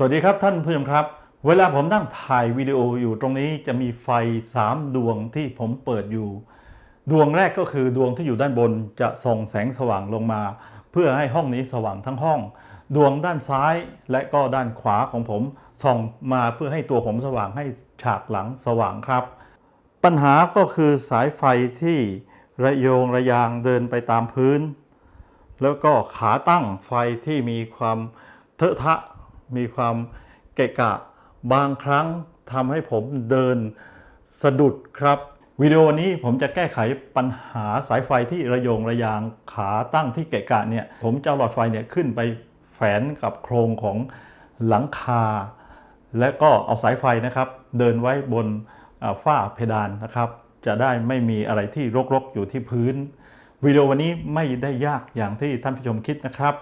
สวัสดีครับท่านผู้ชมครับ เวลาผมนั่งถ่ายวิดีโออยู่ตรงนี้จะมีไฟ 3 ดวงที่ผมเปิดอยู่ ดวงแรกก็คือดวงที่อยู่ด้านบนจะส่องแสงสว่างลงมา เพื่อให้ห้องนี้สว่างทั้งห้อง ดวงด้านซ้ายและก็ด้านขวาของผมส่องมาเพื่อให้ตัวผมสว่างให้ฉากหลังสว่างครับ ปัญหาก็คือสายไฟที่ระโยงระยางเดินไปตามพื้น แล้วก็ขาตั้งไฟที่มีความเทอะทะ มีความเกะกะบางครั้งทำให้ผมเดินสะดุดครับวิดีโอนี้ผมจะแก้ไขปัญหาสายไฟที่ระโยงระยางขาตั้งที่เกะกะเนี่ยผมจะหลอดไฟเนี่ยขึ้นไปแฝนกับโครงของหลังคา และก็เอาสายไฟนะครับ เดินไว้บนฝ้าเพดานนะครับ จะได้ไม่มีอะไรที่รกๆอยู่ที่พื้น วิดีโอวันนี้ไม่ได้ยากอย่างที่ท่านผู้ชมคิดนะครับ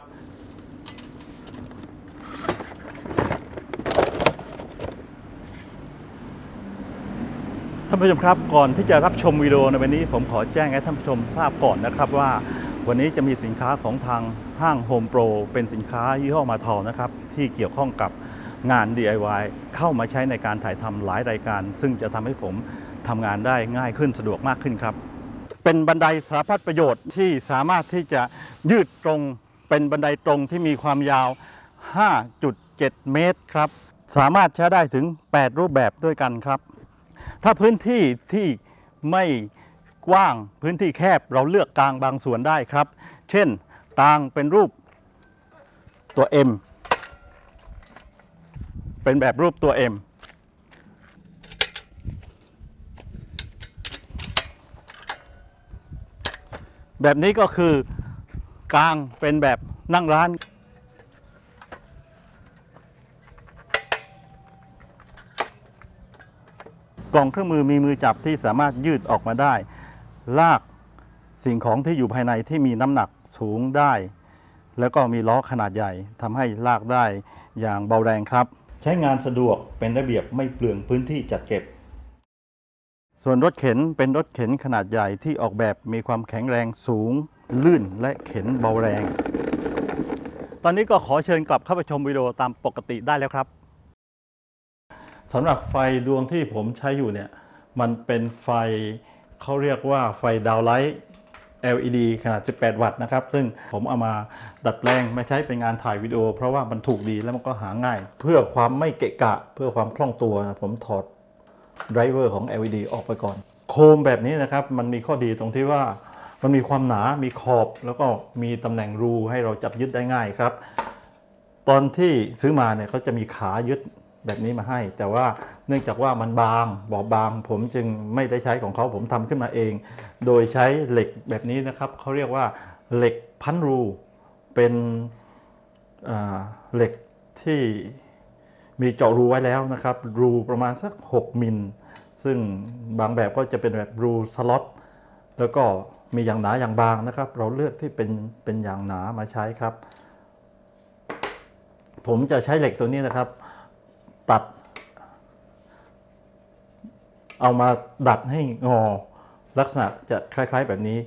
านผู้ชมครับก่อนที่จะรับชมวิดีโอในวันนี้ ผมขอแจ้งให้ท่านผู้ชมทราบก่อนนะครับว่า วันนี้จะมีสินค้าของทางห้าง Home Pro เป็นสินค้ายี่ห้อมาทอนะครับที่เกี่ยวข้องกับงาน DIY เข้ามาใช้ในการถ่ายทำหลายรายการ ซึ่งจะทำให้ผมทำงานได้ง่ายขึ้นสะดวกมากขึ้นครับ เป็นบันไดสารพัดประโยชน์ที่สามารถที่จะยืดตรงเป็นบันไดตรงที่มีความยาว 5.7 เมตรครับ สามารถใช้ได้ถึง 8 รูปแบบด้วยกันครับ ถ้าพื้นที่ที่ไม่กว้างพื้นที่แคบเราเลือกกลางบางส่วนได้ครับ เช่นกลางเป็นรูปตัว M เป็นแบบรูปตัว M แบบนี้ก็คือกลางเป็นแบบนั่งร้าน กล่องเครื่องมือมีมือจับที่สามารถยืดออกมาได้ ลากสิ่งของที่อยู่ภายในที่มีน้ำหนักสูงได้ แล้วก็มีล้อขนาดใหญ่ทำให้ลากได้อย่างเบาแรงครับ ใช้งานสะดวกเป็นระเบียบไม่เปลืองพื้นที่จัดเก็บ ส่วนรถเข็นเป็นรถเข็นขนาดใหญ่ที่ออกแบบมีความแข็งแรงสูง ลื่นและเข็นเบาแรง ตอนนี้ก็ขอเชิญกลับเข้าไปชมวิดีโอตามปกติได้แล้วครับ สำหรับไฟดวงที่ผมใช้อยู่เนี่ย มันเป็นไฟเขาเรียกว่าไฟดาวไลท์ LED ขนาด 18 วัตต์นะครับ ซึ่งผมเอามาดัดแปลงไม่ใช้เป็นงานถ่ายวิดีโอ เพราะว่ามันถูกดีแล้วมันก็หาง่าย เพื่อความไม่เกะกะ เพื่อความคล่องตัวนะผมถอดไดรเวอร์ของ LED ออกไปก่อน โคมแบบนี้นะครับ มันมีข้อดีตรงที่ว่ามันมีความหนา มีขอบ แล้วก็มีตำแหน่งรูให้เราจับยึดได้ง่ายครับ ตอนที่ซื้อมาเนี่ยเขาจะมีขายึด แบบนี้มาให้ แต่ว่าเนื่องจากว่ามันบางบอบบาง ผมจึงไม่ได้ใช้ของเขาผมทำขึ้นมาเอง โดยใช้เหล็กแบบนี้นะครับเขาเรียกว่าเหล็กพันรูเป็นเหล็กที่มีเจาะรูไว้แล้วนะครับ รูประมาณสัก 6 มิล ซึ่งบางแบบก็จะเป็นแบบรูสล็อตแล้วก็มีอย่างหนาอย่างบางนะครับ เราเลือกที่เป็นเป็นอย่างหนามาใช้ครับ ผมจะใช้เหล็กตัวนี้นะครับ ตัด เอามาดัดให้งอ ลักษณะจะคล้ายๆแบบนี้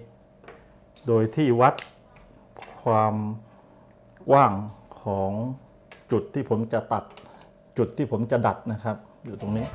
โดยที่วัดความกว้างของจุดที่ผมจะตัดจุดที่ผมจะดัดนะครับ อยู่ตรงนี้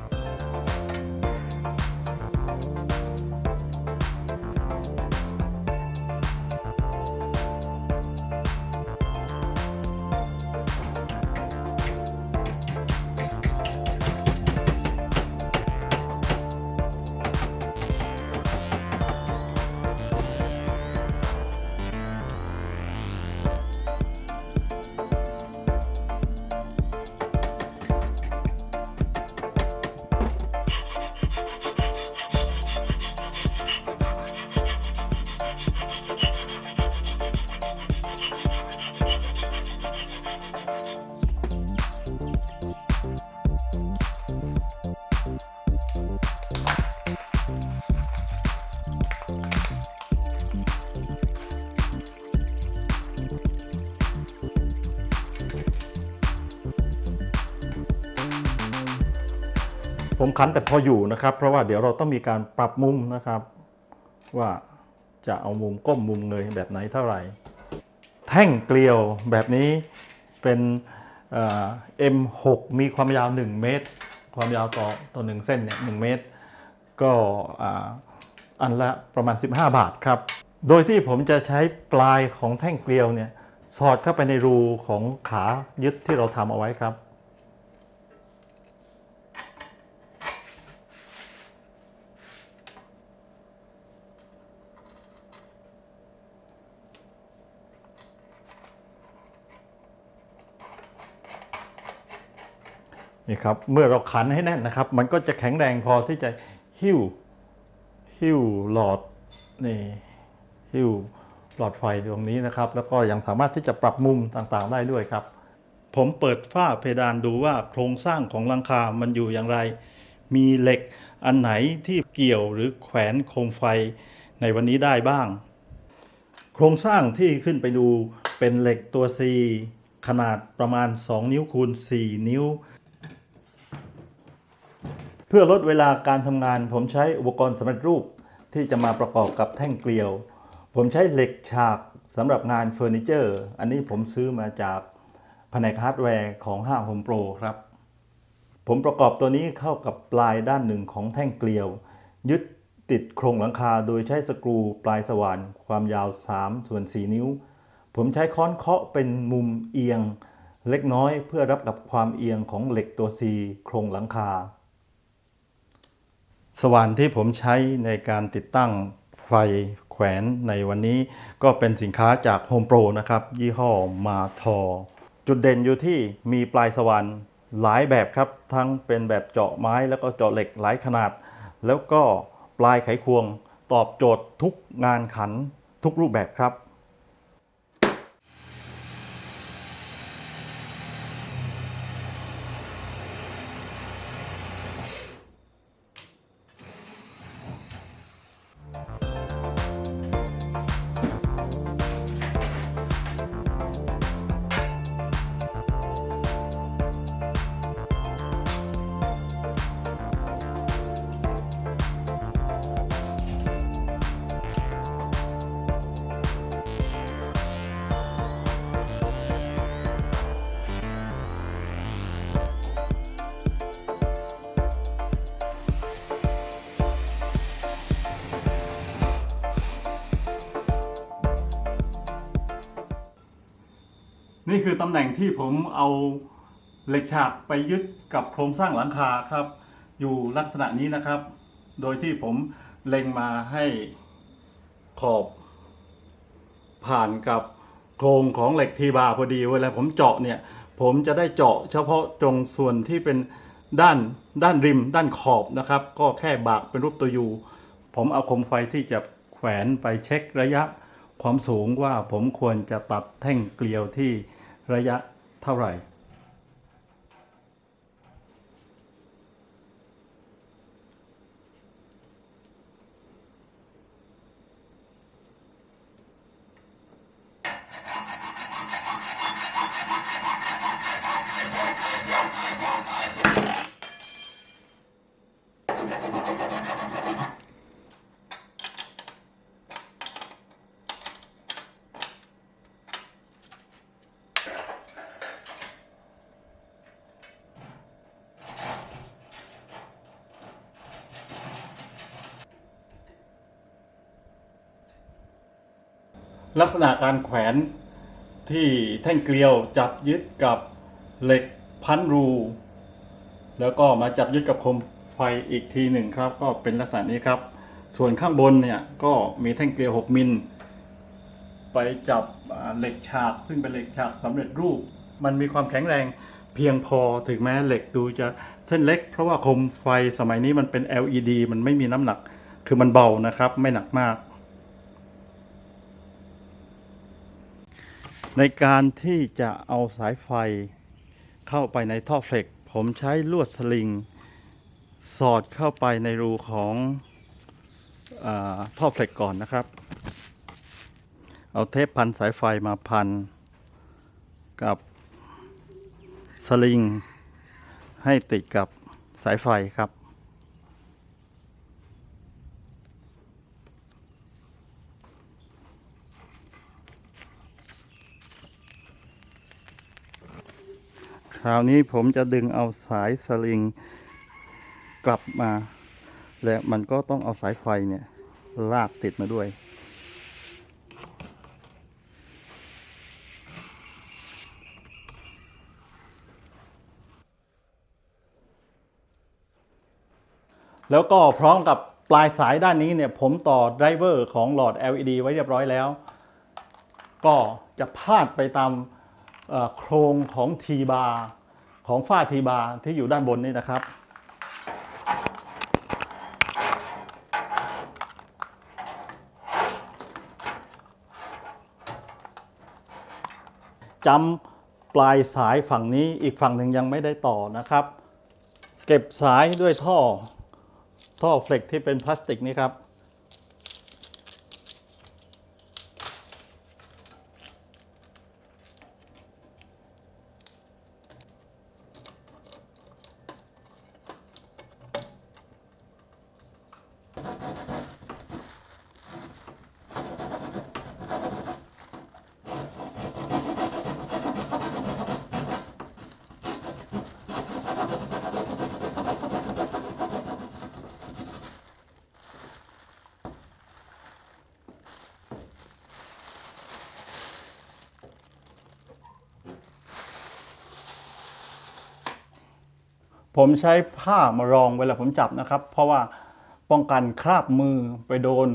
ผมขันแต่พออยู่นะครับ เพราะว่าเดี๋ยวเราต้องมีการปรับมุมนะครับ ว่าจะเอามุมก้มมุมเงยแบบไหนเท่าไหร่ แท่งเกลียวแบบนี้เป็นเอ่อ M6 มีความยาว 1 เมตร ความยาวต่อต่อหนึ่งเส้นเนี่ยหเมตร ก็อันละประมาณ 15 บาทครับ โดยที่ผมจะใช้ปลายของแท่งเกลียวเนี่ยสอดเข้าไปในรูของขายึดที่เราทำเอาไว้ครับ นี่ครับเมื่อเราขันให้แน่นนะครับ มันก็จะแข็งแรงพอที่จะหิ้วหิ้วหลอดนี่หิ้วหลอดไฟดวงนี้นะครับ แล้วก็ยังสามารถที่จะปรับมุมต่างๆได้ด้วยครับ ผมเปิดฝ้าเพดานดูว่าโครงสร้างของหลังคา มันอยู่อย่างไร มีเหล็กอันไหนที่เกี่ยวหรือแขวนโคมไฟในวันนี้ได้บ้าง โครงสร้างที่ขึ้นไปดูเป็นเหล็กตัว C ขนาดประมาณ 2 นิ้วคูณ 4 นิ้ว พื่อลดเวลาการทำงาน ผมใช้อุปกรณ์สำเร็จรูปที่จะมาประกอบกับแท่งเกลียว ผมใช้เหล็กฉากสำหรับงานเฟอร์นิเจอร์ อันนี้ผมซื้อมาจากแผนกฮาร์ดแวร์ของห้างโฮมโปรครับ ผมประกอบตัวนี้เข้ากับปลายด้านหนึ่งของแท่งเกลียว ยึดติดโครงหลังคาโดยใช้สกรูปลายสว่านความยาว3ส่วน4นิ้ว ผมใช้ค้อนเคาะเป็นมุมเอียง เล็กน้อยเพื่อรับกับความเอียงของเหล็กตัว C โครงหลังคา สว่านที่ผมใช้ในการติดตั้งไฟแขวนในวันนี้ ก็เป็นสินค้าจาก Home Pro นะครับ ยี่ห้อมาทอ จุดเด่นอยู่ที่มีปลายสว่านหลายแบบครับ ทั้งเป็นแบบเจาะไม้แล้วก็เจาะเหล็กหลายขนาด แล้วก็ปลายไขควงตอบโจทย์ทุกงานขันทุกรูปแบบครับ นี่คือตำแหน่งที่ผมเอาเหล็กฉากไปยึดกับโครงสร้างหลังคาครับ อยู่ลักษณะนี้นะครับ โดยที่ผมเล็งมาให้ขอบ ผ่านกับโครงของเหล็กทีบาพอดีเวลาผมเจาะเนี่ยผมจะได้เจาะเฉพาะตรงส่วนที่เป็นด้านด้านริม ด้านขอบนะครับ ก็แค่บากเป็นรูปตัวยูผมเอาคมไฟที่จะแขวนไปเช็คระยะความสูงว่าผมควรจะตัดแท่งเกลียวที่ ระยะเท่าไหร่ ลักษณะการแขวนที่แท่งเกลียวจับยึดกับเหล็กพันรู แล้วก็มาจับยึดกับคมไฟอีกทีหนึ่งครับ ก็เป็นลักษณะนี้ครับ ส่วนข้างบนเนี่ยก็มีแท่งเกลียว 6 มิล ไปจับเหล็กฉาก ซึ่งเป็นเหล็กฉากสำเร็จรูป มันมีความแข็งแรงเพียงพอถึงแม้เหล็กดูจะเส้นเล็ก เพราะว่าคมไฟสมัยนี้มันเป็น LED มันไม่มีน้ำหนัก คือมันเบานะครับ ไม่หนักมาก ในการที่จะเอาสายไฟเข้าไปในท่อเฟลกผมใช้ลวดสลิง สอดเข้าไปในรูของอท่อเฟลกก่อนนะครับ เอาเทปพันสายไฟมาพัน กับสลิง ให้ติดกับสายไฟครับ ราวนี้ผมจะดึงเอาสายสลิงกลับมา และมันก็ต้องเอาสายไฟเนี่ยลากติดมาด้วย แล้วก็พร้อมกับปลายสายด้านนี้เนี่ยผมต่อไดรเวอร์ของหลอด LED ไว้เรียบร้อยแล้ว ก็จะพาดไปตาม โครงของทีบาร์ของฝ้าทีบาร์ที่อยู่ด้านบนนี้นะครับ จำปลายสายฝั่งนี้อีกฝั่งหนึ่งยังไม่ได้ต่อนะครับ เก็บสายด้วยท่อท่อเฟล็กที่เป็นพลาสติกนี่ครับ ผมใช้ผ้ามารองเวลาผมจับนะครับ เพราะว่า ป้องกันคราบมือไปโดน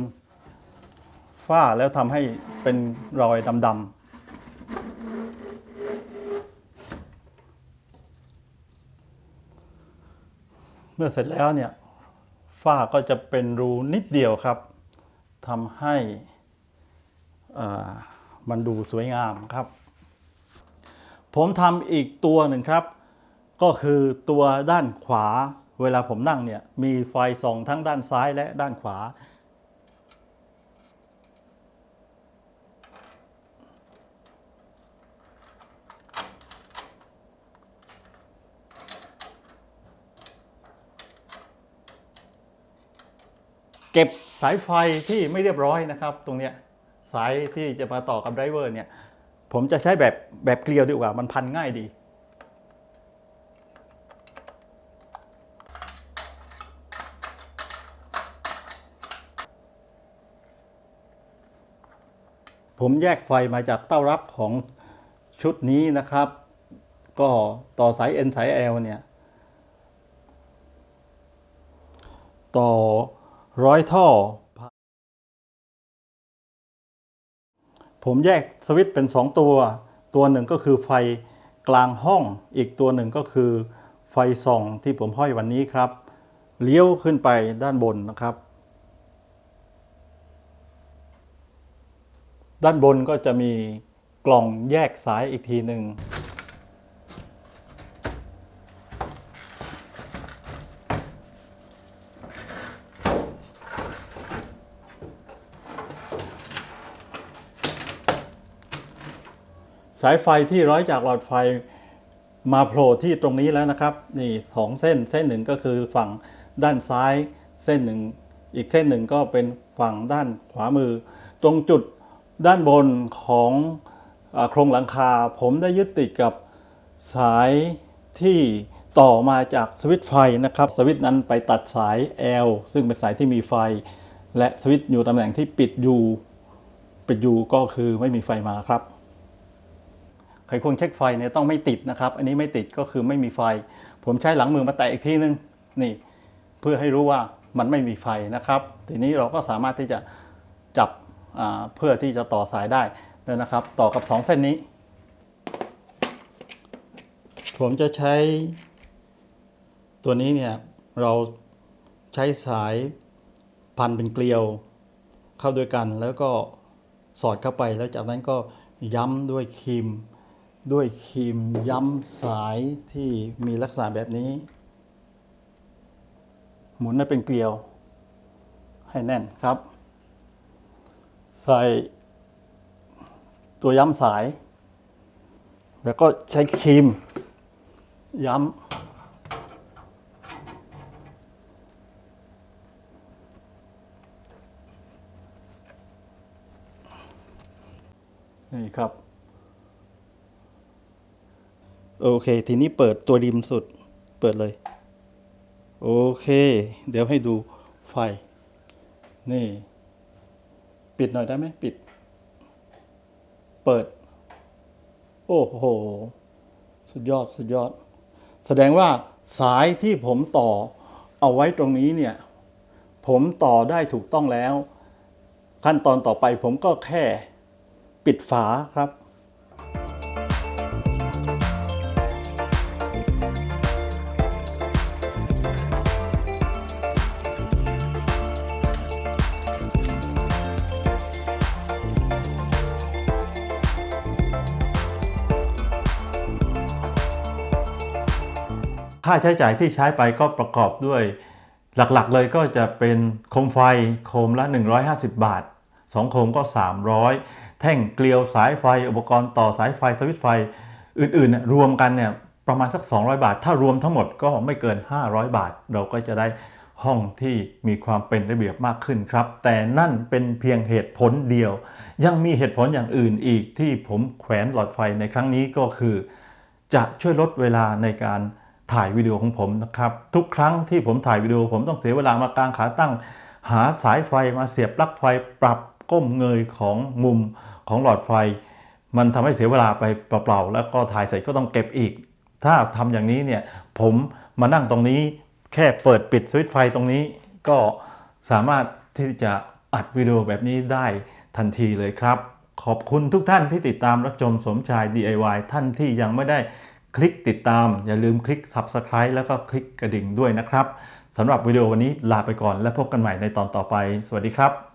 ฝ้าแล้วทำให้เป็นรอยดำๆเมื่อเสร็จแล้วเนี่ยฝ้าก็จะเป็นรูนิดเดียวครับทำให้มันดูสวยงามครับ ผมทำอีกตัวหนึ่งครับ ก็คือตัวด้านขวา เวลาผมนั่งเนี่ยมีไฟส่องทั้งด้านซ้ายและด้านขวา เก็บสายไฟที่ไม่เรียบร้อยนะครับ ตรงเนี้ยสายที่จะมาต่อกับไดรเวอร์เนี่ยผมจะใช้แบบแบบเกลียวดีกว่ามันพันง่ายดี ผมแยกไฟมาจากเต้ารับของชุดนี้นะครับ ก็ต่อสาย N สาย L เนี่ย ต่อร้อยท่อ ผมแยกสวิตช์เป็น 2 ตัว ตัวหนึ่งก็คือไฟกลางห้อง อีกตัวหนึ่งก็คือไฟส่องที่ผมห้อยวันนี้ครับ เลี้ยวขึ้นไปด้านบนนะครับ ด้านบนก็จะมีกล่องแยกสายอีกทีหนึ่งสายไฟที่ร้อยจากหลอดไฟมาโผล่ที่ตรงนี้แล้วนะครับ นี่สองเส้นเส้นหนึ่งก็คือฝั่งด้านซ้ายเส้นหนึ่ง อีกเส้นหนึ่งก็เป็นฝั่งด้านขวามือ ตรงจุด ด้านบนของอโครงหลังคา ผมได้ยึดติดกับสายที่ต่อมาจากสวิตไฟนะครับ สวิตนั้นไปตัดสาย L ซึ่งเป็นสายที่มีไฟ และสวิตอยู่ตำแหน่งที่ปิดอยู่ปิดอยู่ก็คือไม่มีไฟมาครับไขควงเช็คไฟเนี่ยต้องไม่ติดนะครับ อันนี้ไม่ติดก็คือไม่มีไฟ ผมใช้หลังมือมาแตะอีกทีนึงนี่ เพื่อให้รู้ว่ามันไม่มีไฟนะครับ ทีนี้เราก็สามารถที่จะจับ เพื่อที่จะต่อสายได้แล้วนะครับ ต่อกับ 2 เส้นนี้ ผมจะใช้ตัวนี้เนี่ยเราใช้สายพันเป็นเกลียวเข้าด้วยกัน แล้วก็สอดเข้าไปแล้วจากนั้นก็ย้ำด้วยครีมด้วยครีมย้ำสายที่มีลักษณะแบบนี้ หมุนให้เป็นเกลียวให้แน่นครับ ใส่ตัวย้ำสาย แล้วก็ใช้ครีม ย้ำ นี่ครับ โอเค ทีนี้เปิดตัวริมสุด เปิดเลย โอเค เดี๋ยวให้ดูไฟ นี่ ปิดหน่อยได้ไหมปิด เปิด โอ้โห สุดยอดสุดยอด แสดงว่าสายที่ผมต่อเอาไว้ตรงนี้เนี่ย ผมต่อได้ถูกต้องแล้ว ขั้นตอนต่อไปผมก็แค่ปิดฝาครับ ค่าใช้จ่ายที่ใช้ไปก็ประกอบด้วยหลักๆเลยก็จะเป็นโคมไฟโคมละ 150 บาท 2 โคมก็ 300 แท่งเกลียวสายไฟ อุปกรณ์ต่อสายไฟสวิตช์ไฟ อื่นๆเนี่ยรวมกันเนี่ยประมาณสัก 200 บาท ถ้ารวมทั้งหมดก็ไม่เกิน 500 บาท เราก็จะได้ห้องที่มีความเป็นระเบียบมากขึ้นครับ แต่นั่นเป็นเพียงเหตุผลเดียว ยังมีเหตุผลอย่างอื่นอีกที่ผมแขวนหลอดไฟในครั้งนี้ก็คือ จะช่วยลดเวลาในการ ถ่ายวิดีโอของผมนะครับ ทุกครั้งที่ผมถ่ายวิดีโอผมต้องเสียเวลามากางขาตั้ง หาสายไฟมาเสียบปลั๊กไฟปรับก้มเงยของมุมของหลอดไฟ มันทำให้เสียเวลาไปเปล่าๆแล้วก็ถ่ายเสร็จก็ต้องเก็บอีก ถ้าทำอย่างนี้เนี่ยผมมานั่งตรงนี้แค่เปิดปิดสวิตช์ไฟตรงนี้ ก็สามารถที่จะอัดวิดีโอแบบนี้ได้ทันทีเลยครับ ขอบคุณทุกท่านที่ติดตามรับชมสมชาย DIY ท่านที่ยังไม่ได้ คลิกติดตาม อย่าลืมคลิก Subscribe แล้วก็คลิกกระดิ่งด้วยนะครับสำหรับวิดีโอวันนี้ลาไปก่อนและพบกันใหม่ในตอนต่อไป สวัสดีครับ